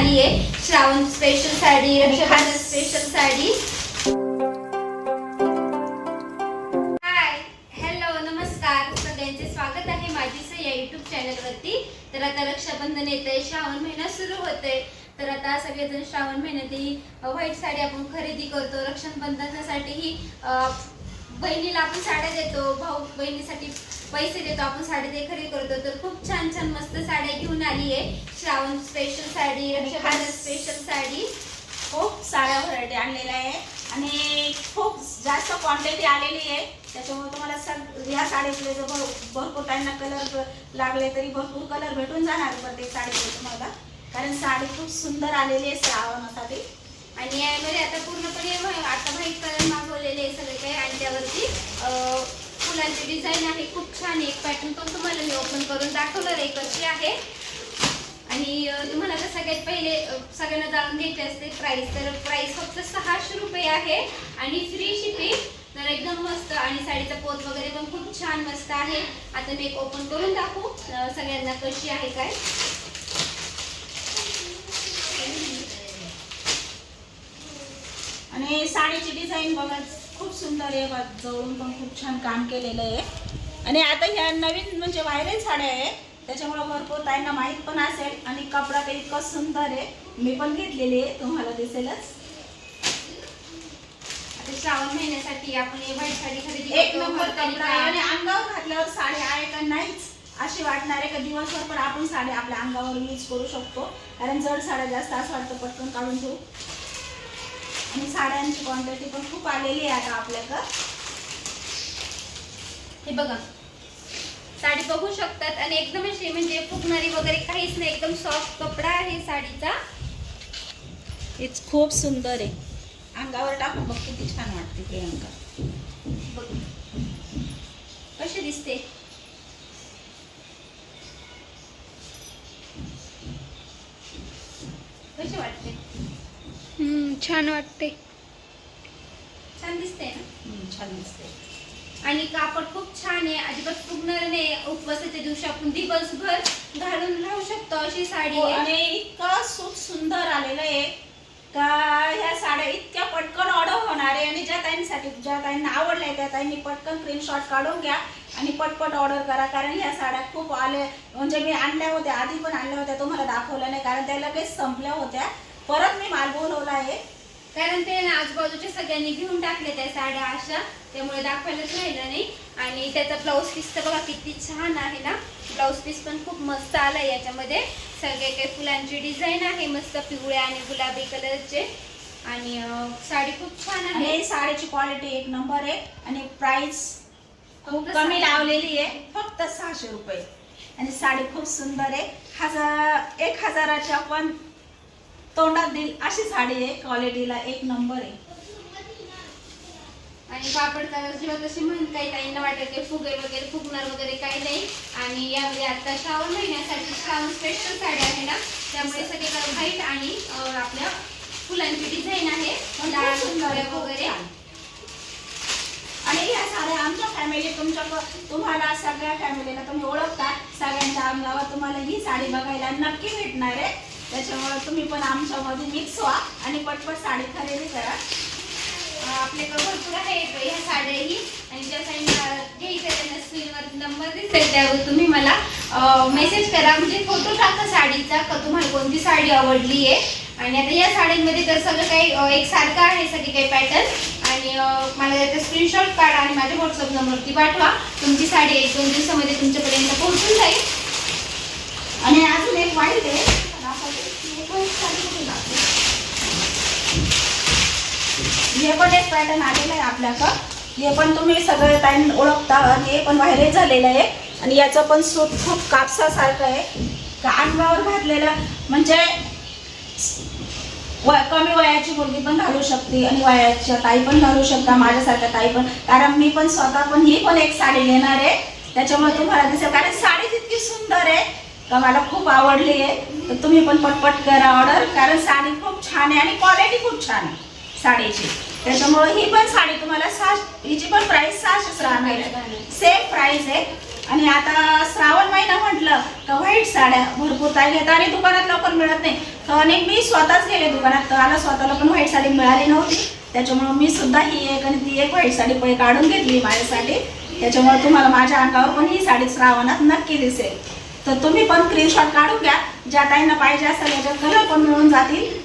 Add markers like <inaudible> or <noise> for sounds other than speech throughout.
आली आहे. Shravan special sari Rakshabandhan special sari. Hi hello नमस्कार. सगळ्यांचे स्वागत आहे माझी सई या युट्यूब चॅनलवरती तर आता रक्षाबंधन येत श्रावण महिना सुरू होतोय. तर आता सगळेजण श्रावण महिन्यातही व्हाईट साडी आपण खरेदी करतो. रक्षाबंधनासाठी ही अं, बहिणीला आपण साड्या देतो. भाऊ बहिणीसाठी पैसे देतो आपण साडी ते खरेदी करतो तर खूप छान छान मस्त साड्या घेऊन आली आहे. Shravan special sari Rakshabandhan special sari. खूप साऱ्या व्हरायटी आणलेल्या आहे. आणि खूप जास्त क्वांटिटी आलेली आहे. त्याच्यामुळे तुम्हाला सग ह्या साडीतले जो भर भरपूर त्यांना कलर लागले तरी भरपूर कलर भेटून जाणार प्रत्येक साडीचे तुम्हाला. कारण साडी खूप सुंदर आलेली आहे श्रावणासाठी. आणि यामध्ये आता पूर्णपणे आता व्हाईट कलर मागवलेले आहे सगळे काही आणि त्यावरती फुलांची डिझाईन आहे. खूप छान आहे. एक पॅटर्न पण तुम्हाला मी ओपन करून दाखवणार आहे. कशी आहे. आणि तुम्हाला तर सगळ्यात पहिले सगळ्यांना जाणून घ्यायचे असते प्राइस तर प्राइस फक्त सहाशे रुपये आहे. आणि फ्री शिपिंग तर एकदम मस्त. आणि साडीचा पोत वगैरे पण खूप छान मस्त आहे. आता मी एक ओपन करून दाखवू. सगळ्यांना कशी आहे काय? आणि साडीची डिझाईन बघा. खूप सुंदर आहे. जवळून पण खूप छान काम केलेलं आहे. आणि आता ह्या नवीन म्हणजे व्हायरल साड्या आहे. त्याच्यामुळे भरपूर ताईंना माहीत पण असेल. आणि कपडा तर इतका सुंदर आहे. मी पण घेतलेली आहे. तुम्हाला दिसेलच. श्रावण महिन्यासाठी आपण व्हाईट साडी खरेदी एक. नंबर. कपडा आहे आणि अंगावर घातल्यावर साडी आहे का नाहीच अशी वाटणार आहे का? दिवसभर पण आपण साडी आपल्या अंगावर यूज करू शकतो. कारण जड साड्या जास्त असं वाटतं पटकन काढून घेऊ आणि साड्यांची क्वांटिटी पण खूप आलेली आहे आता आपल्याकडं. हे बघा. साडी बघू शकतात आणि एकदम अशी म्हणजे फुगणारी वगैरे काहीच नाही एकदम सॉफ्ट कपडा आहे साडीचा. हेच खूप सुंदर आहे. अंगावर टाकून बघ किती छान वाटते प्रियंका बघ. कशी दिसते? कशी वाटते? छान वाटते. छान दिसते ना? हम्म, छान दिसते आणि कापड खूप छान आहे. अजिबात फुगणार नाही. उपवासाच्या दिवशी आपण दिवसभर घालून राहू शकतो अशी साडी हो, आहे. आणि इतकं सूट सुंदर आलेलं आहे. का ह्या साड्या इतक्या पटकन ऑर्डर होणार आहे. आणि ज्या ताईंसाठी ज्या ताईंना आवडल्या त्या ताईंनी पटकन स्क्रीनशॉट काढून घ्या आणि पटपट ऑर्डर करा. कारण ह्या साड्या खूप आले म्हणजे मी आणल्या होत्या. आधी पण आणल्या होत्या. तुम्हाला दाखवल्या नाही. कारण त्या लगेच संपल्या होत्या. परत मी माल बोलवला आहे. कारण ते ना आजूबाजूच्या सगळ्यांनी घेऊन टाकले त्या साड्या अशा. त्यामुळे दाखवायलाच राहिलं नाही. आणि त्याचा ब्लाऊज पीस तर बघा किती छान आहे ना. ब्लाऊज पीस पण खूप मस्त आलाय याच्यामध्ये. सगळे काही फुलांची डिझाईन आहे मस्त पिवळ्या आणि गुलाबी कलरचे आणि साडी खूप छान आहे. साडीची क्वालिटी एक नंबर आहे. आणि प्राइस खूप कमी लावलेली आहे. फक्त सहाशे रुपये. आणि साडी खूप सुंदर आहे. हजार एक हजाराच्या पण तोंडात देईल अशी साडी आहे क्वालिटीला एक नंबर आहे. आणि कलर जेव्हा तशी म्हण काही काहींना वाटत की फुगे वगैरे फुगणार वगैरे काही नाही. आणि यामध्ये आता श्रावण महिन्यासाठी श्रावण स्पेशल साडी आहे ना त्यामुळे सगळे व्हाईट आणि आपल्या फुलांची डिझाईन आहे. वगैरे. आणि ह्या साड्या आमच्या फॅमिली तुमच्या तुम्हाला सगळ्या फॅमिलीला तुम्ही ओळखता. सगळ्यांच्या अंगावर तुम्हाला ही साडी बघायला नक्की भेटणार आहे. त्याच्यामुळे तुम्ही पण आमच्यामध्ये मिक्स व्हा आणि पटपट साडी खरेदी करा. अं, आपल्याकडे भरपूर आहे ह्या साड्याही. आणि ज्या साईडला घ्यायचं त्यांना स्क्रीनवर नंबर दिसेल त्यावर तुम्ही मला मेसेज करा. म्हणजे फोटो टाका साडीचा का तुम्हाला कोणती साडी आवडली आहे. आणि आता या साडीमध्ये तर सगळं काही एकसारखं आहे सगळे काही पॅटर्न आणि मला त्याचा स्क्रीनशॉट काढा आणि माझ्या व्हॉट्सअप नंबरवरती पाठवा. तुमची साडी एक दोन दिवसामध्ये तुमच्यापर्यंत पोहोचून जाईल. आणि अजून एक वाईट आहे एक white साडी कुठे लागते? हे पण एक पॅटर्न आलेलं आहे आपल्याकडं. हे पण तुम्ही सगळे टाइम ओळखता. आणि हे पण व्हायरल झालेलं आहे. आणि याचं पण सूट खूप कापसासारखं आहे. का अंगावर घातलेलं म्हणजे व कमी वयाची मुलगी पण घालू शकते आणि वयाच्या ताई पण घालू शकता माझ्यासारख्या ताई पण. कारण मी पण स्वतः पण ही पण एक साडी घेणार आहे. त्याच्यामुळे तुम्हाला दिसेल. कारण साडी तितकी सुंदर आहे का मला खूप आवडली आहे. तर तुम्ही पण पटपट करा ऑर्डर कारण साडी खूप छान आहे आणि क्वालिटी खूप छान आहे साडीची. त्याच्यामुळे ही पण साडी तुम्हाला सहा हिची पण प्राईस सहाशेच राहणार आहे. सेम प्राईस आहे. आणि आता श्रावण महिना म्हटलं तर व्हाईट साड्या भरपूर ताई घेतात आणि दुकानात लवकर मिळत नाही. तर आणि मी स्वतःच गेले दुकानात तर मला स्वतःला पण व्हाईट साडी मिळाली नव्हती. त्याच्यामुळं मी सुद्धा ही एक आणि ती एक व्हाईट साडी पै काढून घेतली माझ्यासाठी. त्याच्यामुळे तुम्हाला माझ्या अंगावर पण ही साडी श्रावणात नक्की दिसेल. तर तुम्ही पण स्क्रीनशॉट काढून घ्या. ज्या ताईंना पाहिजे असेल याच्यात कलर पण मिळून जातील.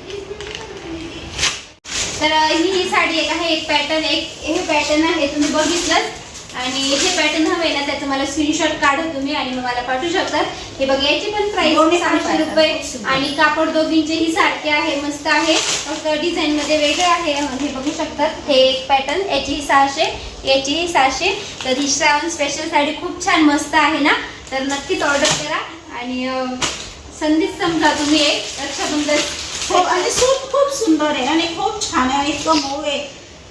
तर ही ही साडी एक आहे एक पॅटर्न एक. हे पॅटर्न आहे तुम्ही बघितलंच. आणि हे पॅटर्न हवे ना त्याचं मला स्क्रीनशॉट काढा तुम्ही आणि मग मला पाठवू शकतात. हे बघा याची पण प्राइस सहाशे रुपये. आणि कापड दोघींचेही सारखे आहे मस्त आहे. फक्त डिझाईन मध्ये वेगळे आहे हे बघू शकतात. हे एक पॅटर्न याचीही सहाशे याचीही सहाशे. तर ही श्रावण स्पेशल साडी खूप छान मस्त आहे ना? तर नक्कीच ऑर्डर करा. आणि संधीच समजा तुम्ही एक रक्षाबंधन खूप आणि सूट खूप सुंदर आहे आणि खूप छान आहे इतकं मऊ आहे.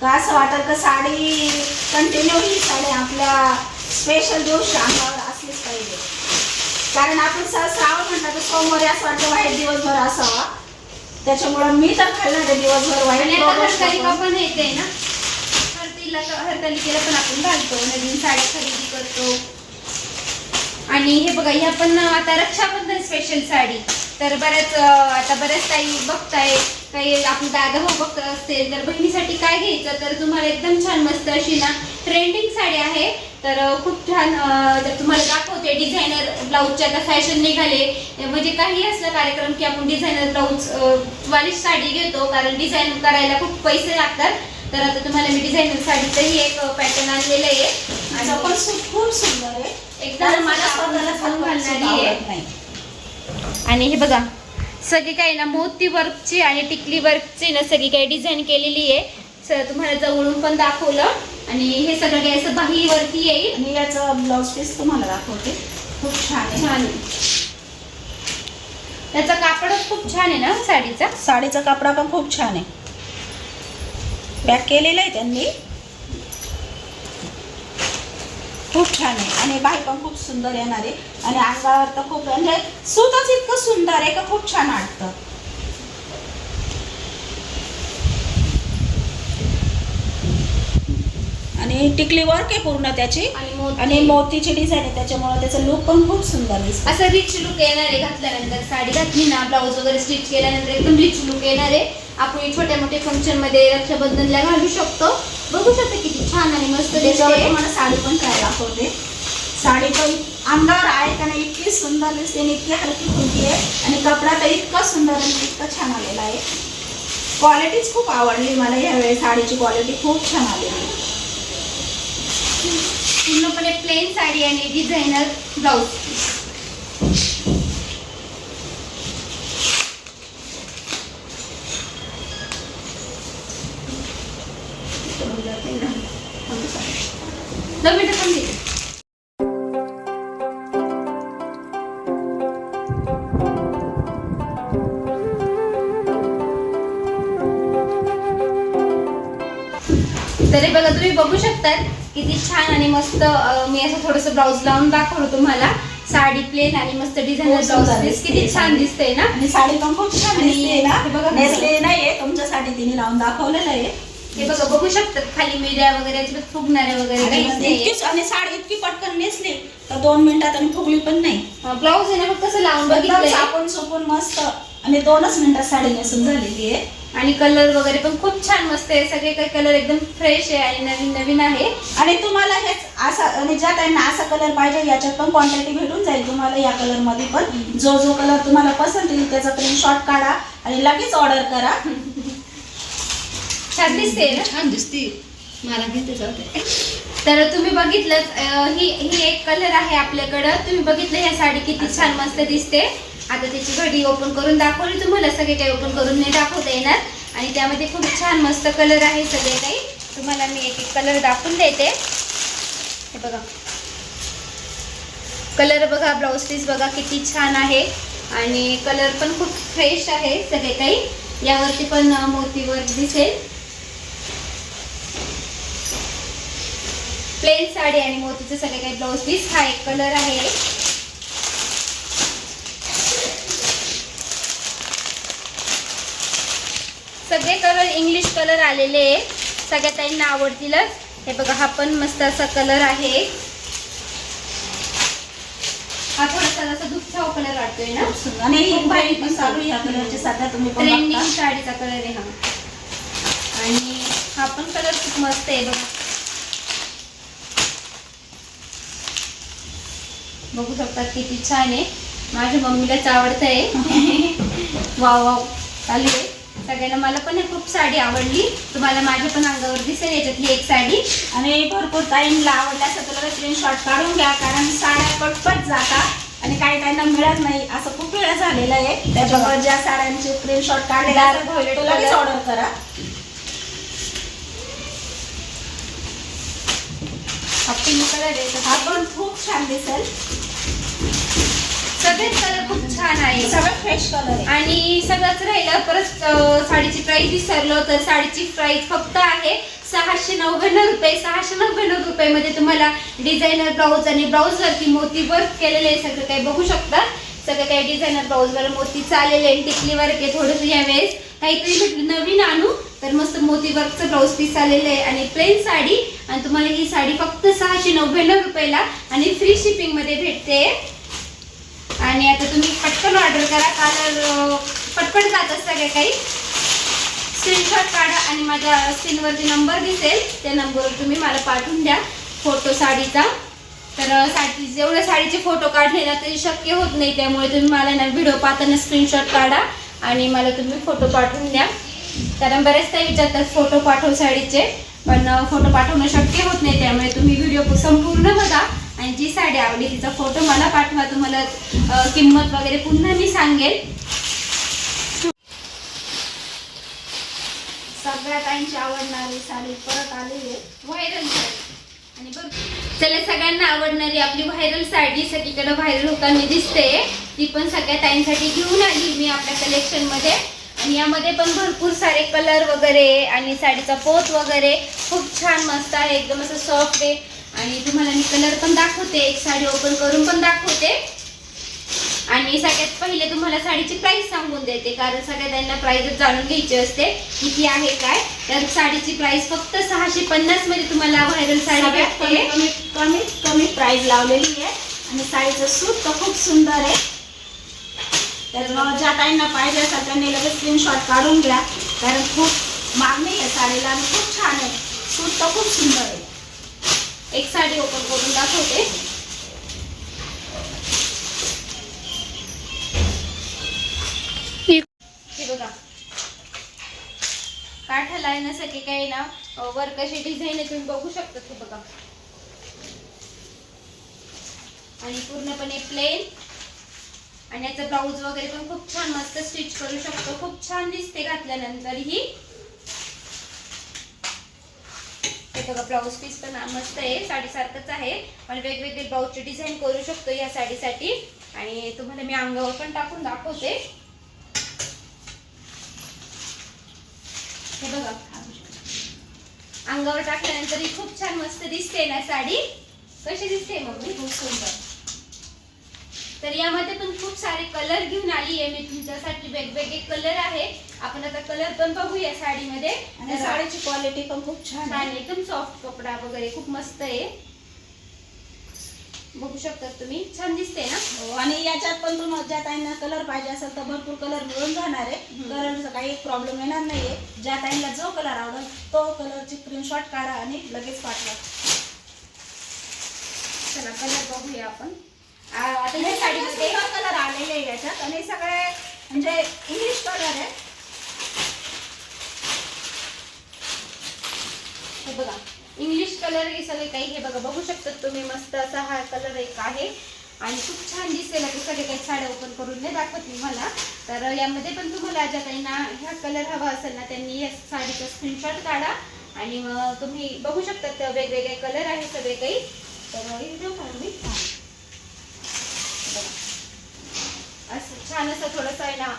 का असं वाटत का साडी कंटिन्यू ही साडी आपल्या स्पेशल दिवशी अंगावर असलीच पाहिजे. कारण आपण श्रावण म्हटलं तर सोमवारी असं वाटतं वाईट दिवसभर असावा. त्याच्यामुळं मी तर घालणार आहे दिवसभर वाईट पण येते ना. हरतीला हरतालिकेला पण आपण घालतो. नवीन साडी खरेदी करतो. आणि हे बघा ह्या पण आता रक्षाबंधन स्पेशल साडी. तर बऱ्याच आता बऱ्याच काही बघताय काही आपण दादा भाऊ बघत असतील तर बहिणीसाठी काय घ्यायचं? तर तुम्हाला एकदम छान मस्त अशी ना ट्रेंडिंग साडी आहे. तर खूप छान तर तुम्हाला दाखवते डिझायनर ब्लाऊजचे आता फॅशन निघाले. म्हणजे काही असला कार्यक्रम की आपण डिझायनर ब्लाऊज वाली साडी घेतो कारण डिझाईन करायला खूप पैसे लागतात. तर आता तुम्हाला मी डिझायनर साडीचंही एक पॅटर्न आणलेलं आहे. तिचं पण खूप सुंदर आहे. आणि हे बघा सगळी काही ना मोती वर्कची आणि टिकली वर्कची ना सगळी काही डिझाईन केलेली आहे. तुम्हाला जवळून पण दाखवलं. आणि हे सगळं काही असं बाहीवरती येईल? आणि याचं ब्लाऊज पीस तुम्हाला दाखवते. खूप छान आहे. छान त्याचा कापडच खूप छान आहे ना साडीचा? साडीचा कपडा पण खूप छान आहे. पॅक केलेलं आहे त्यांनी. खूप छान आहे. आणि बाई पण खूप सुंदर येणार. आहे आणि अंगावर तर खूप म्हणजे सूतच इतकं सुंदर आहे का खूप छान वाटतं. आणि टिकली वर्क आहे पूर्ण त्याची. आणि मोती. आणि मोतीची डिझाईन आहे त्याच्यामुळे त्याचं लुक पण खूप सुंदर दिसतं. असं रिच लुक येणार आहे घातल्यानंतर साडी घातली ना ब्लाऊज वगैरे स्टिच केल्यानंतर एकदम रिच लुक येणार. आहे आपण छोट्या मोठ्या फंक्शनमध्ये रक्षाबंधनला घालू शकतो. बघू शकतो किती छान आणि मस्त त्याच्यावर तुम्हाला साडी पण काय दाखवते? साडी पण अंगावर आहे का नाही इतकी सुंदर दिसते आणि इतकी हलकी फुलकी आहे. आणि कपडा तर इतका सुंदर आणि इतका छान आलेला आहे. क्वालिटीच खूप आवडली मला यावेळी. साडीची क्वालिटी खूप छान आलेली आहे. पूर्णपणे प्लेन साडी आणि डिझायनर ब्लाऊज ब्लाऊज लावून दाखवलं तुम्हाला. साडी प्लेन आणि मस्त सुंदर ब्लाऊज दिसते. किती छान साडी. दिसतंय ना? आणि साडी पण खूप छान दिसते ना. बघा कसं. नेसलेली नाहीये तुमच्यासाठी तिने लावून दाखवलेलं आहे. हे बघा बघू शकतात खाली मिऱ्या वगैरे फुगणारे वगैरे म्हणजे इतकीच आणि साडी इतकी पटकन नेसली तर दोन मिनिटात आणि फुगली पण नाही. ब्लाऊज आहे ना फक्त लावून बघितलंय. सापून सुपून मस्त आणि दोनच मिनिटात साडी नेसून झालेली आहे. आणि कलर वगैरे पण खूप छान मस्त आहे. सगळे काही कलर एकदम फ्रेश आहे आणि नवीन नवीन आहे. आणि तुम्हाला हेच असा आणि ज्या त्यांना असा कलर पाहिजे याच्यात पण क्वांटिटी भेटून जाईल तुम्हाला या कलरमध्ये पण. जो जो कलर तुम्हाला पसंत येईल त्याचा स्क्रीनशॉट काढा आणि लगेच ऑर्डर करा. छान दिसते ना? छान दिसते. मला घेते जाते तर तुम्ही बघितलं ही ही एक कलर आहे आपल्याकडं. तुम्ही बघितलं ह्या साडी किती छान मस्त दिसते. आता त्याची घडी ओपन करून दाखवली. तुम्हाला सगळे काही ओपन करून नाही दाखवता येणार. आणि त्यामध्ये खूप छान मस्त कलर आहे सगळे काही. तुम्हाला मी एक एक कलर दाखवून देते. हे बघा. कलर बघा ब्लाऊज पीस बघा किती छान आहे. आणि कलर पण खूप फ्रेश आहे सगळे काही. यावरती पण मोतीवर दिसेल. प्लेन साडी आणि मोतीचं सगळे काही ब्लाऊज पीस हा एक कलर आहे. कलर इंग्लिश कलर आलेले आहे सगळ्या ताईंना आवडतीलच हे बघा हा पण मस्त असा कलर आहे. दुःखाव कलर वाटतोय ना? ही भारी पण चालू आहे या कलरची सध्या तुम्ही पण ट्रेंडिंग. साडीचा कलर आहे हा. आणि हा पण कलर खूप मस्त आहे बघा. बघू शकतात किती छान आहे. माझ्या मम्मीलाच आवडत आहे <laughs> वाव वाव. चालू आहे. सगळ्यांना मला पण हे खूप साडी आवडली. तुम्हाला माझ्या पण अंगावर दिसेल याच्यातली एक साडी. आणि भरपूर टाइमला आवडल्या असं तर स्क्रीनशॉट काढून घ्या कारण साड्या पटपट जातात आणि काही टाइमला मिळत नाही. असं खूप वेळा झालेलं आहे. त्याच्यामुळे ज्या साड्यांचे स्क्रीनशॉट काढले Dark violet लगेच color. ऑर्डर करा. हा हा. पण खूप छान दिसेल. सगळेच कलर खूप छान आहे. सगळं फ्रेश कलर आहे. आणि सगळंच राहिलं परत साडीची प्राइस विसरलो तर साडीची प्राइस फक्त आहे सहाशे नव्याण्णव रुपये. सहाशे नव्याण्णव रुपयामध्ये तुम्हाला डिझायनर ब्लाऊज आणि ब्लाऊजवरती मोती वर्क केलेले आहे. सगळं काही बघू शकता. सगळं काही डिझायनर ब्लाऊजवर मोती चाललेले आहे टिकली वर्क आहे थोडंसं यावेळेस. काहीतरी नवीन आणू तर मस्त मोती वर्कचं ब्लाऊज पीस आलेलं आहे आणि प्लेन साडी. आणि तुम्हाला ही साडी फक्त सहाशे नव्याण्णव रुपयाला आणि फ्री शिपिंगमध्ये भेटते. आणि आता तुम्ही पटकन ऑर्डर करा कारण पटपट जातात सगळे काही. स्क्रीनशॉट काढा आणि माझ्या स्क्रीनवरती नंबर दिसेल. त्या नंबरवर तुम्ही मला पाठवून द्या फोटो साडीचा. तर साडी जेवढ्या साडीचे फोटो काढले ना तरी शक्य होत नाही. त्यामुळे तुम्ही मला ना व्हिडिओ पाहताना स्क्रीनशॉट काढा आणि मला तुम्ही फोटो पाठवून द्या. कारण काही विचारतात फोटो पाठव साडीचे पण फोटो पाठवणं शक्य होत नाही. त्यामुळे तुम्ही व्हिडिओ संपूर्ण बघा. आणि जी साडी आवडली तिचा फोटो मला पाठवा तुम्हाला किंमत वगैरे पुन्हा मी सांगेल. सगळ्या काहींची आवडणारी साडी परत आलेली आहे. व्हायरल आणि बघ चला सगळ्यांना आवडणारी आपली व्हायरल साडी सगळीकडे व्हायरल होताना दिसते. ती पण सगळ्या ताईंसाठी घेऊन आली मी आपल्या कलेक्शनमध्ये. आणि यामध्ये पण भरपूर सारे कलर वगैरे आणि साडीचा पोत वगैरे. खूप छान मस्त आहे एकदम असं सॉफ्ट आहे. आणि तुम्हाला मी कलर पण दाखवते. एक साडी ओपन करून पण दाखवते. आणि सगळ्यात पहिले तुम्हाला साडीची प्राइस सांगून देते. कारण सगळ्या त्यांना प्राइस जाणून घ्यायची असते. किती आहे काय? तर साडीची प्राइस फक्त सहाशे पन्नासमध्ये तुम्हाला व्हायरल साडी कमी भेटते. कमी कमीत कमी प्राइस लावलेली आहे. आणि साडीचं सूट तर खूप सुंदर आहे. त्याच्यामुळे ज्या ताईंना पाहिजे असेल त्यांनी लगेच स्क्रीनशॉट काढून घ्या. कारण खूप मागणी आहे साडीला आणि खूप छान आहे. सूट तर खूप सुंदर आहे. एक साडी ओपन करून दाखवते. हे बघा. काठाला येण्यासाठी काही ना वर कशी डिझाईन आहे तुम्ही बघू शकता ते बघा. आणि पूर्णपणे प्लेन आणि याचा ब्लाऊज वगैरे पण खूप छान मस्त स्टिच करू शकतो. खूप छान दिसते घातल्यानंतर ही हे बघा ब्लाऊज पीस पण मस्त आहे. साडीसारखंच आहे. पण वेगवेगळे ब्लाऊजचे डिझाईन करू शकतो या साडीसाठी. आणि तुम्हाला मी अंगावर पण टाकून दाखवते. हे बघा. अंगावर टाकल्यानंतर ही खूप छान मस्त दिसते ना साडी. कशी दिसते मग मी खूप सुंदर. तर यामध्ये पण खूप सारे कलर घेऊन आली आहे मी तुमच्यासाठी. वेगवेगळे कलर आहे. आपण आता कलर पण बघूया साडीमध्ये. आणि साडीची क्वालिटी पण खूप छान आहे. एकदम सॉफ्ट कपडा वगैरे खूप मस्त आहे. बघू शकता तुम्ही. छान दिसते ना? हो, आणि याच्यात पण तुम्हाला ज्या ताईंना कलर पाहिजे असेल तर भरपूर कलर मिळून जाणार आहे. कलरचा काही प्रॉब्लेम येणार नाहीये. ज्या ताईंना जो कलर आवडेल तो कलरची स्क्रीनशॉट काढा आणि लगेच पाठवा. चला कलर बघूया आपण. आता ह्या साडीमध्ये कलर आलेले आहे याच्यात आणि सगळे म्हणजे इंग्लिश कलर आहे. हे बघा इंग्लिश कलर हे सगळे काही हे बघा बघू शकतात तुम्ही मस्त असा हा कलर एक आहे. आणि खूप छान दिसेल की सगळे काही साड्या ओपन करून. नाही दाखवत तुम्हाला मला तर यामध्ये पण तुम्हाला ज्या काहींना ह्या कलर हवा असेल ना त्यांनी या साडीचा स्क्रीनशॉट काढा. आणि मग तुम्ही बघू शकतात वेगवेगळे कलर आहे सगळे काही. तर हे मी बघा. असं छान असं थोडंसं आहे ना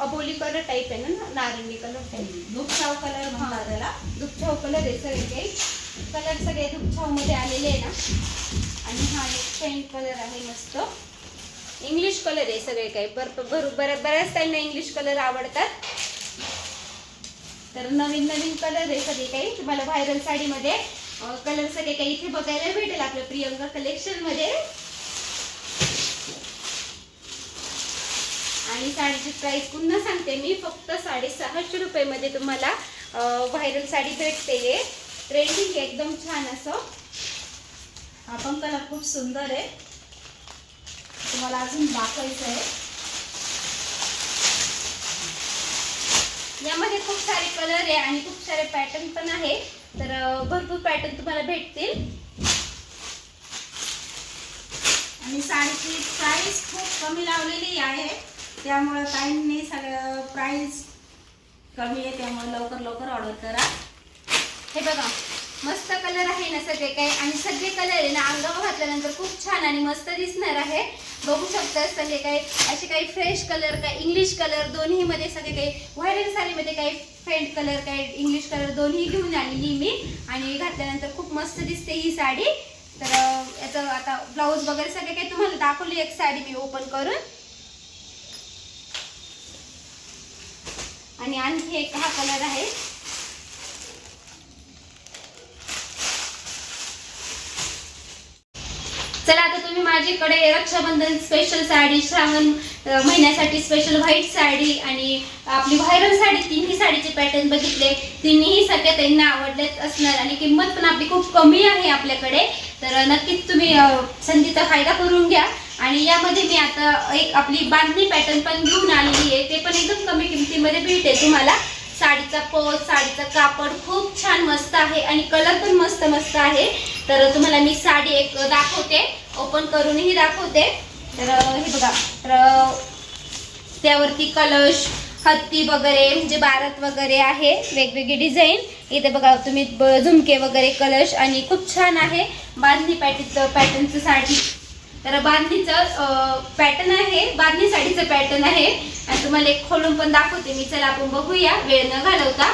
अबोली कलर टाईप आहे ना नारंगी कलर टाईप दुपसाव कलर म्हणतात त्याला. दुपछाव कलर आहे सगळे. काही कलर सगळे दुपछावमध्ये आलेले आहे ना. आणि हा एक पेंट कलर आहे मस्त. इंग्लिश कलर आहे सगळे काही. बर भर बऱ्या बऱ्याच त्यांना इंग्लिश कलर आवडतात. तर नवीन नवीन कलर आहे सगळे काही. तुम्हाला व्हायरल साडीमध्ये कलर सगळे काही इथे बघायला भेटेल आपल्या प्रियंका कलेक्शन आणि साडीची प्राईस पुन्हा सांगते मी. फक्त साडेसहाशे रुपयेमध्ये तुम्हाला व्हायरल साडी भेटते ट्रेंडिंग एकदम छान असं. हा पण कलर खूप सुंदर आहे. तुम्हाला अजून दाखवायचं आहे. यामध्ये खूप सारे कलर आहे आणि खूप सारे पॅटर्न पण आहे. तर भरपूर पॅटर्न तुम्हाला भेटतील. आणि साडीची प्राईस खूप कमी लावलेली आहे. त्यामुळं काही नाही सगळं प्राईस कमी आहे त्यामुळे लवकर लवकर ऑर्डर करा. हे बघा मस्त कलर आहे ना सगळे काही आणि सगळे कलर आहे ना अंगावर घातल्यानंतर खूप छान आणि मस्त दिसणार आहे. बघू शकता सगळे काही असे काही फ्रेश कलर काही इंग्लिश कलर दोन्हीमध्ये सगळे काही व्हायरल साडीमध्ये काही फेंट कलर काही इंग्लिश कलर दोन्ही घेऊन आलेली मी. आणि घातल्यानंतर खूप मस्त दिसते ही साडी. तर याचं आता ब्लाऊज वगैरे सगळे काही तुम्हाला दाखवली एक साडी मी ओपन करून. आणि आणखी एक हा कलर आहे. चला आता तुम्ही माझ्याकडे रक्षाबंधन स्पेशल साडी श्रावण महिन्यासाठी स्पेशल व्हाईट साडी आणि आपली व्हायरल साडी तिन्ही साडीचे पॅटर्न बघितले. तिन्ही सगळ्या त्यांना आवडलेच असणार आणि किंमत पण आपली खूप कमी आहे आपल्याकडे. तर नक्कीच तुम्ही संधीचा फायदा करून घ्या. आणि यामध्ये मी आता एक आपली बांधणी पॅटर्न पण घेऊन आलेली आहे. ते पण एकदम कमी किमतीमध्ये भेटेल तुम्हाला. साडीचा पोत साडीचं कापड खूप छान मस्त आहे आणि कलर पण मस्त मस्त आहे. तर तुम्हाला मी साडी एक दाखवते. ओपन करूनही दाखवते. तर हे बघा. तर त्यावरती कलश हत्ती वगैरे म्हणजे बारत वगैरे आहे. वेगवेगळी डिझाईन इथे बघा तुम्ही ब- झुमके वगैरे कलश आणि खूप छान आहे. बांधणी पॅटर्नचं पॅटर्नचं साडी. तर बांधणीचं पॅटर्न आहे बांधणी साडीचं पॅटर्न आहे. आणि तुम्हाला एक खोलून पण दाखवते मी. चला आपण बघूया. वेळ न घालवता.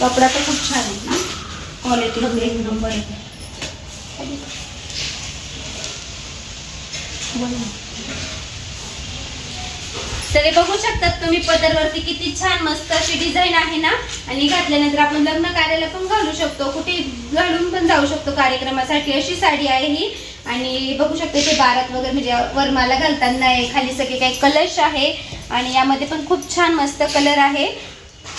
कपडा तर खूप छान आहे ना? क्वालिटी एक नंबर आहे. तर हे बघू शकतात तुम्ही पदरवरती किती छान मस्त अशी डिझाईन आहे ना? आणि घातल्यानंतर आपण लग्न कार्याला पण घालू शकतो. कुठे घालून पण जाऊ शकतो कार्यक्रमासाठी. अशी साडी आहे ही. आणि बघू शकते ते बारात वगैरे म्हणजे वरमाला घालताना आहे. खाली सगळे काही कलश आहे. आणि यामध्ये पण खूप छान मस्त कलर आहे.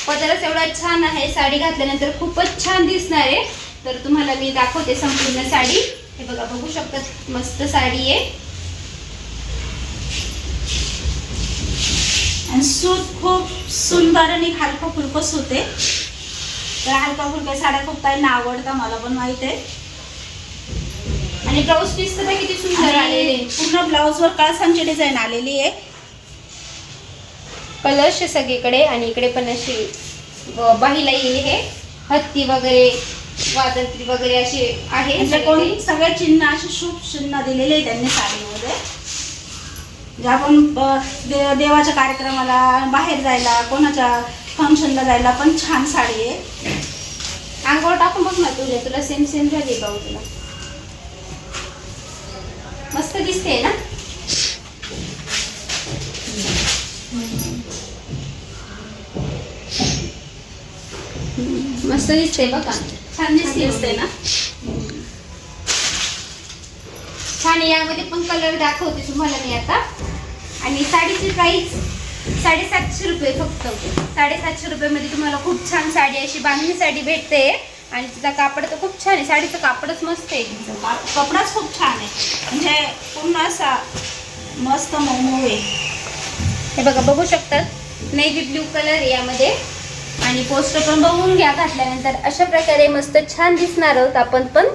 पदरच एवढा छान आहे. साडी घातल्यानंतर खूपच छान दिसणार आहे. तर तुम्हाला मी दाखवते संपूर्ण साडी. हे बघा बघू शकतात मस्त साडी आहे. आणि सूत खूप सुंदर आणि हलकं फुलकं सूत आहे. तर हलका फुलक्या साड्या खूप काही आवडतं मला पण माहीत आहे. आणि ब्लाऊज पीस तर किती सुंदर आलेले पूर्ण ब्लाऊजवर कळसांची डिझाईन आलेली आहे. कलश आहे सगळीकडे आणि इकडे पण अशी बाहीला येईल हे. हत्ती वगैरे वादंत्री वगैरे असे आहे म्हणजे सगळे. कोण काही. सगळे चिन्ह असे शुभ चिन्ह दिलेले आहे त्यांनी साडीमध्ये. जे आपण दे देवाच्या कार्यक्रमाला बाहेर जायला कोणाच्या फंक्शनला जायला पण छान साडी आहे. अंगावर टाकून बघ ना तुला तुला सेम सेम झाली बाऊ तुला. मस्त दिसते ना? मस्त दिसते बघा. छान दिसते ना? छान. यामध्ये पण कलर दाखवते तुम्हाला मी आता. आणि साडीची प्राइस साडेसातशे रुपये फक्त. साडेसातशे रुपयामध्ये तुम्हाला खूप छान साडी अशी बांधणी साडी भेटते. आणि तिचा कापड तर खूप छान आहे. साडीचं कापडच मस्त आहे. तिचं कपडाच खूप छान आहे. म्हणजे पूर्ण असा मस्त मऊ आहे. हे बघा बघू शकतात नेव्ही ब्ल्यू कलर यामध्ये. आणि पोस्टर पण बघून घ्या. घातल्यानंतर अशा प्रकारे मस्त छान दिसणार आहोत आपण पण.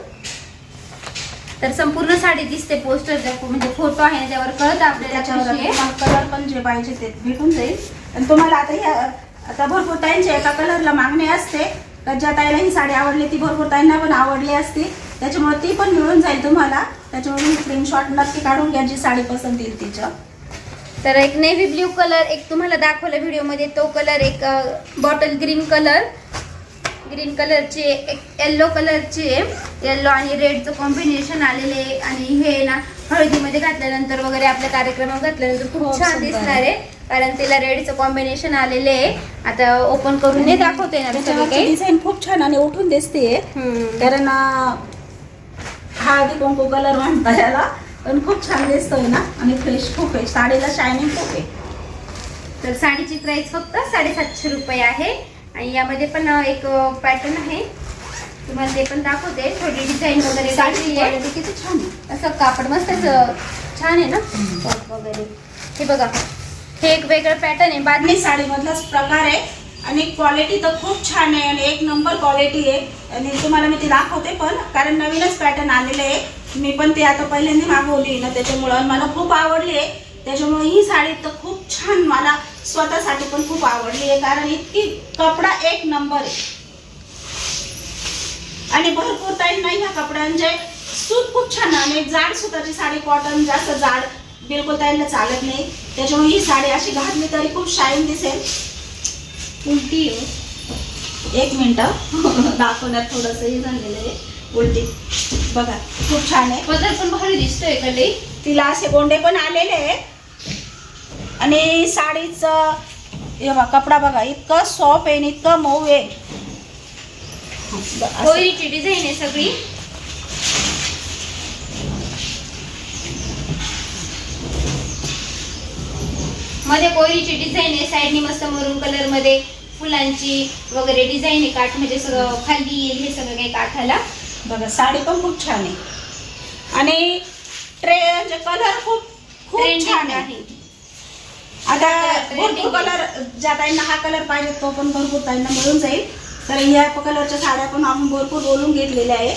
तर संपूर्ण साडी दिसते पोस्टर म्हणजे फोटो आहे त्यावर कळत आपल्याला कलर पण जे पाहिजे ते भेटून जाईल. आणि तुम्हाला आता ह्या आता भरपूर ताईंच्या एका कलरला मागणी असते. तर ज्या ताईला ही साडी आवडली ती भरपूर ताईंना पण आवडली असती. त्याच्यामुळे ती पण मिळून जाईल तुम्हाला. त्याच्यामुळे स्क्रीनशॉट नक्की काढून घ्या जी साडी पसंत येईल तिच्या तर एक नेव्ही ब्ल्यू कलर एक तुम्हाला दाखवला व्हिडिओमध्ये तो कलर एक बॉटल ग्रीन कलर ग्रीन कलरची एक येल्लो कलरची येल्लो आणि रेडचं कॉम्बिनेशन आलेले आणि हे ना हळदीमध्ये घातल्यानंतर वगैरे आपल्या कार्यक्रमात घातल्यानंतर खूप छान दिसणार आहे. कारण तिला रेडचं कॉम्बिनेशन आलेले आहे. आता ओपन करून नाही दाखवते ना डिझाईन खूप छान आणि उठून दिसते. कारण हळदी कुंकू कलर म्हणता याला. पण खूप छान दिसतोय ना. आणि फ्रेश खूप आहे. साडीला शायनिंग खूप आहे. तर साडीची प्राइस फक्त साडेसातशे रुपये आहे. आणि यामध्ये पण एक पॅटर्न आहे. तुम्हाला ते पण दाखवते. थोडी डिझाईन वगैरे किती छान असं कापड मस्त छान आहे ना? वगैरे. हे बघा. हे एक वेगळं पॅटर्न आहे. बादली साडीमधलाच प्रकार आहे. आणि क्वालिटी तर खूप छान आहे. आणि एक नंबर क्वालिटी आहे. आणि तुम्हाला मी ती दाखवते पण कारण नवीनच पॅटर्न आलेले आहे. मी पण ती आता पहिल्यांदा मागवली ना त्याच्यामुळं मला खूप आवडली आहे. त्याच्यामुळे ही साडी तर खूप छान. मला स्वतःसाठी पण खूप आवडली आहे कारण इतकी कपडा एक नंबर आहे. आणि भरपूर नाही ह्या कपड्यांचे सूत खूप छान आहे. आणि जाड सुताची साडी कॉटन जास्त जाड बिलकुल त्यांना चालत नाही. त्याच्यामुळे ही साडी अशी घातली तरी खूप शाईन दिसेल. उलटी आहे. एक मिनिट. दाखवण्यात थोडस हे झालेलं आहे. उलटी. बघा खूप छान आहे. पदर पण भारी दिसतोय कले तिला असे गोंडे पण आलेले आहे आणि साडीचं हे बघा कपडा बघा इतकं सॉफ्ट आहे आणि इतकं मऊ आहे. कोयरीची डिझाईन आहे सगळी. मध्ये कोयरीची डिझाईन आहे साईडनी मस्त मरून कलरमध्ये फुलांची वगैरे डिझाईन आहे काठ म्हणजे सगळं खाली येईल हे सगळं काही काठाला. बघा साडी पण खूप छान आहे. आणि ट्रे म्हणजे कलर खूप खूप छान आहे. आता भरपूर. कलर ज्या ताईंना हा कलर पाहिजे तो पण भरपूर ताईंना मिळून जाईल. तर या कलरच्या साड्या पण आपण भरपूर बोलून घेतलेल्या आहे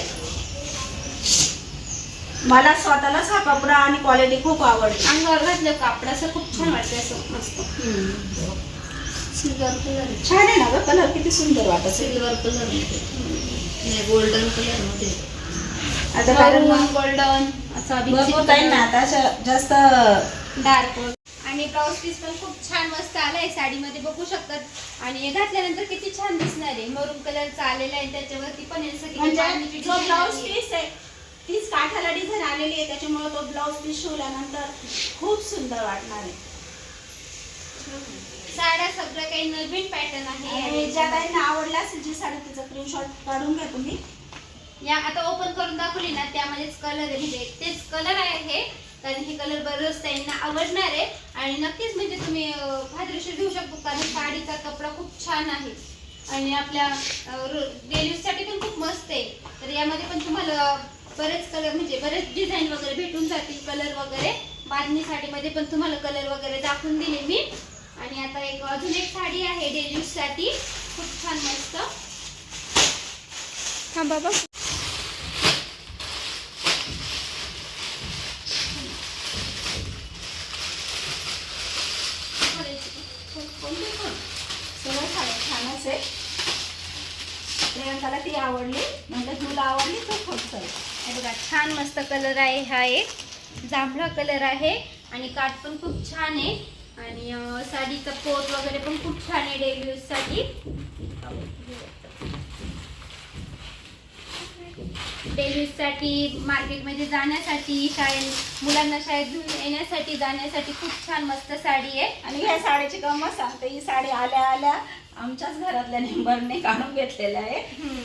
मला स्वतःलाच हा कपडा आणि क्वालिटी खूप आवडली अंगावर घातलं कापड असं खूप छान वाटतं असं. मस्त. सिल्वर कलर छान आहे ना ग? कलर किती सुंदर वाटत. सिल्वर कलर गोल्डन कलरमध्ये. आता कारण गोल्डन असा भरपूर ताईंना आता जास्त डार्क आणि ब्लाऊज पीस पण खूप छान मस्त आलाय साडीमध्ये बघू शकतात आणि हे घातल्यानंतर किती छान दिसणार आहे. मरून कलरचा आलेला आहे त्याच्यावरती पण म्हणजे जो ब्लाऊज आली आहे. पीस आहे तीच काठाला डिझाईन आलेली आहे. त्याच्यामुळे तो ब्लाऊज पीस शिवल्यानंतर खूप सुंदर वाटणार आहे. साड्या सगळं काही नवीन पॅटर्न आहे. आणि ज्या ताईंना आवडला असेल जी साडी तिचा स्क्रीनशॉट काढून घ्या तुम्ही. या आता ओपन करून दाखवली ना त्यामध्येच कलर आहे. म्हणजे तेच कलर आहे हे. कारण हे कलर बरंच त्यांना आवडणार आहे. आणि नक्कीच म्हणजे तुम्ही फायदेशीर घेऊ शकतो कारण साडीचा कपडा खूप छान आहे. आणि आपल्या डेलीसाठी पण खूप मस्त आहे. तर यामध्ये पण तुम्हाला बरेच कलर म्हणजे बरेच डिझाईन वगैरे भेटून जातील कलर वगैरे. बांधणी साडीमध्ये पण तुम्हाला कलर वगैरे दाखवून दिले मी. आणि आता एक अजून एक साडी आहे डेली यूजसाठी खूप छान मस्त. थांबा बाबा कोणती पण सगळं साड्या छानच आहे प्रियंकाला ती आवडली म्हणजे तुला आवडली तर खूप चल. हे बघा छान मस्त कलर आहे हा एक. जांभळा कलर आहे आणि काठ पण खूप छान आहे. आणि साडीचा पोत वगैरे पण खूप छान आहे डेली यूजसाठी. डेली यूजसाठी मार्केटमध्ये जाण्यासाठी शाळेत मुलांना शाळेत घेऊन येण्यासाठी जाण्यासाठी खूप छान मस्त साडी आहे. आणि ह्या साडीची गंमत सांगते ही साडी आल्या आल्या आमच्याच घरातल्या नेंबरने काढून घेतलेल्या आहे.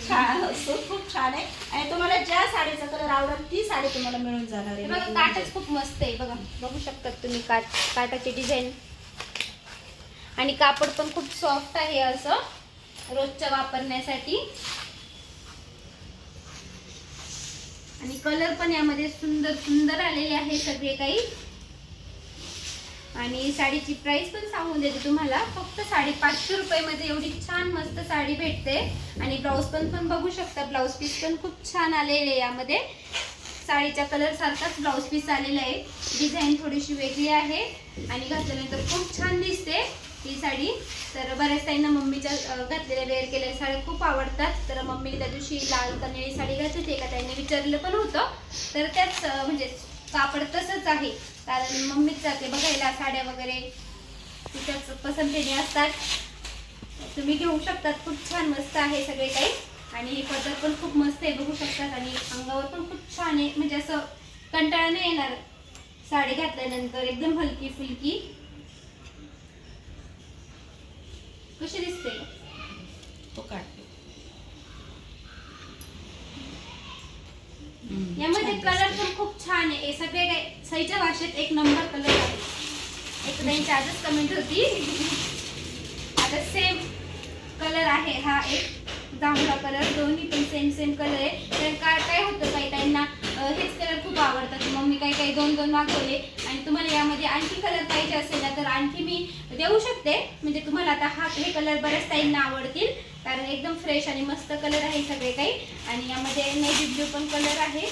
छान सूट खूप छान आहे. आणि तुम्हाला ज्या साडीचा कलर आवडेल ती साडी तुम्हाला मिळून जाणार हे बघा आहे काठच खूप मस्त आहे बघा. बघू शकतात तुम्ही काठ काठाची डिझाईन आणि कापड पण खूप सॉफ्ट आहे असं रोजच्या वापरण्यासाठी. आणि कलर पण यामध्ये सुंदर सुंदर आलेले आहे सगळे काही. आणि साडीची प्राइस पण सांगून देते तुम्हाला. फक्त साडेपाचशे रुपयामध्ये एवढी छान मस्त साडी भेटते. आणि ब्लाऊज पण पण बघू शकता. ब्लाऊज पीस पण खूप छान आलेले आहे यामध्ये. साडीच्या कलर सारखाच ब्लाऊज पीस आलेला आहे. डिझाईन थोडीशी वेगळी आहे. आणि घातल्यानंतर खूप छान दिसते ही साडी. तर बऱ्याच ताईंना मम्मीच्या घातलेल्या वेअर केलेल्या साड्या खूप आवडतात. तर मम्मीने त्या दिवशी लाल कनेळी साडी घातली होती. एका ताईने विचारलं पण होतं. तर त्याच म्हणजे कापड तसंच आहे. कारण मम्मीच जाते बघायला साड्या वगैरे. तिच्याच पसंतीने असतात. तुम्ही घेऊ शकतात. खूप छान मस्त आहे सगळे काही. आणि ही पद्धत पण खूप मस्त आहे बघू शकतात. आणि अंगावर पण खूप छान आहे. म्हणजे असं कंटाळा नाही येणार. साडी घातल्यानंतर एकदम हलकी फुलकी. कशी दिसते? तो यामध्ये कलर. पण छान आहे. सगळे काय सईच्या भाषेत एक नंबर कलर आहे. एक त्यांची आजच कमेंट होती. आता सेम कलर आहे हा एक. जांभळा कलर दोन्ही पण सेम सेम कलर आहे. तर काय काय होतं काही त्यांना हेच कलर खूप आवडतात. मग मी काही काही दोन दोन मागवले. आणि तुम्हाला यामध्ये आणखी कलर पाहिजे असेल ना तर आणखी मी देऊ शकते. म्हणजे तुम्हाला आता हा हे कलर बऱ्याच ताईंना आवडतील. कारण एकदम फ्रेश आणि मस्त कलर आहे सगळे काही. आणि यामध्ये नेव्ही ब्ल्यू पण कलर आहे.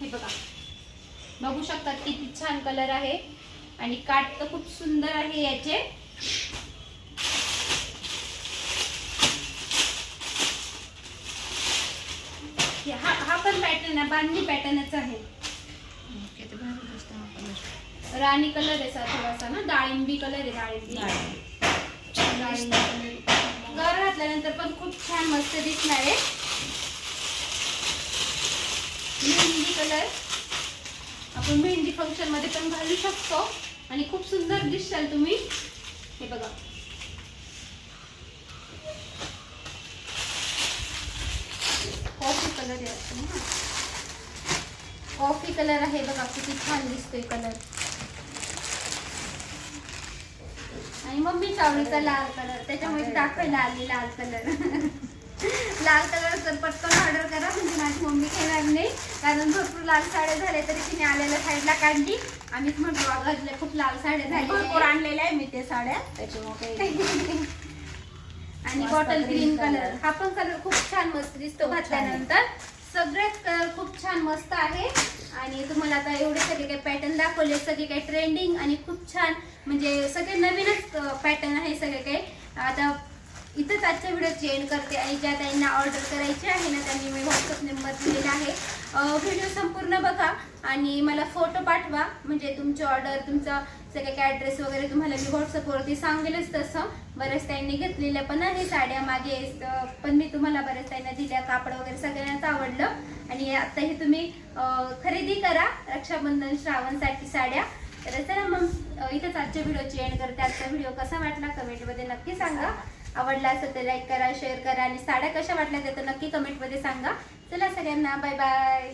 हे बघा. बघू शकतात किती छान कलर आहे. आणि काठ तर खूप सुंदर आहे याचे. हे- हा पण पॅटर्न आहे बांधणी पॅटर्नच आहे. राणी कलर आहे थोडासा ना? डाळिंबी कलर आहे डाळिंबी. डाळिंबी. कलर गर घातल्यानंतर पण खूप छान मस्त दिसणार आहे. मेहंदी कलर. आपण मेहंदी फंक्शनमध्ये पण घालू शकतो. आणि खूप सुंदर दिसशाल तुम्ही. हे बघा. कॉफी कलर आहे कॉफी कलर आहे बघा किती छान दिसतोय कलर आणि मम्मी आवडीचा लाल कलर त्याच्यामुळे दाखवायला आली लाल कलर <laughs> लाल कलर तर पटकन ऑर्डर करा म्हणजे माझी मम्मी घेणार नाही. कारण भरपूर लाल साड्या झाल्या तरी तिने आलेल्या साईडला काढली. आम्हीच म्हटलो अगं खूप लाल साड्या भरपूर झाल्या आणलेल्या आहे मी ते साड्या. त्याच्यामुळे <laughs> काही आणि बॉटल ग्रीन. कलर. हा पण कलर खूप छान मस्त दिसतो. घातल्यानंतर. सगळेच कलर खूप छान मस्त आहे. आणि तुम्हाला आता एवढे सगळे काही पॅटर्न दाखवले सगळे काही ट्रेंडिंग आणि खूप छान म्हणजे सगळे नवीनच पॅटर्न आहे सगळे काही. आता इथंच आजच्या व्हिडिओ एंड करते आणि ज्या त्यांना ऑर्डर करायची आहे ना त्यांनी मी व्हॉट्सअप नंबर दिलेला आहे. व्हिडिओ संपूर्ण बघा आणि मला फोटो पाठवा. म्हणजे तुमची ऑर्डर तुमचा सगळे काय ॲड्रेस वगैरे तुम्हाला मी व्हॉट्सअपवरती सांगेलच तसं. बऱ्याच त्यांनी घेतलेल्या पण आहे साड्या. मागे पण मी तुम्हाला बऱ्याच त्यांना दिल्या. कापड वगैरे सगळ्यांनाच आवडलं. आणि आता हे तुम्ही खरेदी करा. रक्षाबंधन श्रावणसाठी साड्या. तर चला मग इथंच आजच्या व्हिडिओची एंड करते. आजचा व्हिडिओ कसा वाटला? कमेंटमध्ये नक्की सांगा. आवडला असेल तर लाईक करा शेअर करा आणि साड्या कशा वाटल्या त्या तर नक्की कमेंटमध्ये सांगा. चला सगळ्यांना बाय बाय